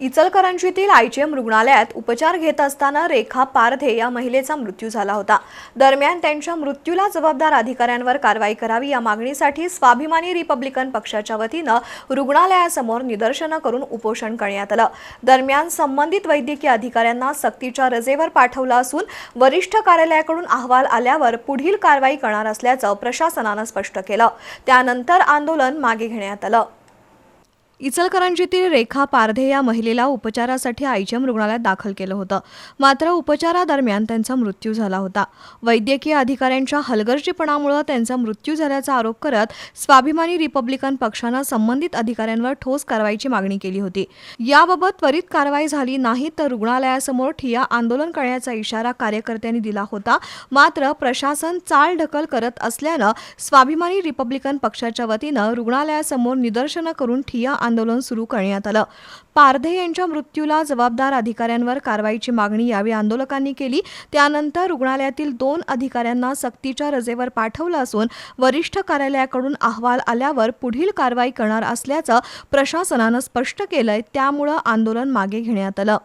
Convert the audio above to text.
इचलकरंजीतील IgM रुग्णालयात उपचार घेत असताना रेखा पारधे या महिलेचा मृत्यू झाला होता. दरम्यान त्यांच्या मृत्यूला जबाबदार अधिकाऱ्यांवर कारवाई करावी या मागणीसाठी स्वाभिमानी रिपब्लिकन पक्षाच्या वतीनं रुग्णालयासमोर निदर्शनं करून उपोषण करण्यात आलं. दरम्यान संबंधित वैद्यकीय अधिकाऱ्यांना सक्तीच्या रजेवर पाठवलं असून वरिष्ठ कार्यालयाकडून अहवाल आल्यावर पुढील कारवाई करणार असल्याचं प्रशासनानं स्पष्ट केलं. त्यानंतर आंदोलन मागे घेण्यात आलं. इचलकरंजीतील रेखा पारधे या महिलेला उपचारासाठी आयजीएम रुग्णालयात दाखल केलं होतं. मात्र उपचारादरम्यान त्यांचा मृत्यू झाला होता. वैद्यकीय अधिकाऱ्यांच्या हलगर्जीपणामुळे त्यांचा मृत्यू झाल्याचा आरोप करत स्वाभिमानी रिपब्लिकन पक्षानं संबंधित अधिकाऱ्यांवर ठोस कारवाईची मागणी केली होती. याबाबत त्वरित कारवाई झाली नाही तर रुग्णालयासमोर ठिया आंदोलन करण्याचा इशारा कार्यकर्त्यांनी दिला होता. मात्र प्रशासन चालढकल करत असल्यानं स्वाभिमानी रिपब्लिकन पक्षाच्या वतीनं रुग्णालयासमोर निदर्शनं करून ठिया आंदोलन सुरू करण्यात आलं. पारधे यांच्या मृत्यूला जबाबदार अधिकाऱ्यांवर कारवाईची मागणी यावेळी आंदोलकांनी केली. त्यानंतर रुग्णालयातील दोन अधिकाऱ्यांना सक्तीच्या रजेवर पाठवलं असून वरिष्ठ कार्यालयाकडून अहवाल आल्यावर पुढील कारवाई करणार असल्याचं प्रशासनानं स्पष्ट केलंय. त्यामुळं आंदोलन मागे घेण्यात आलं.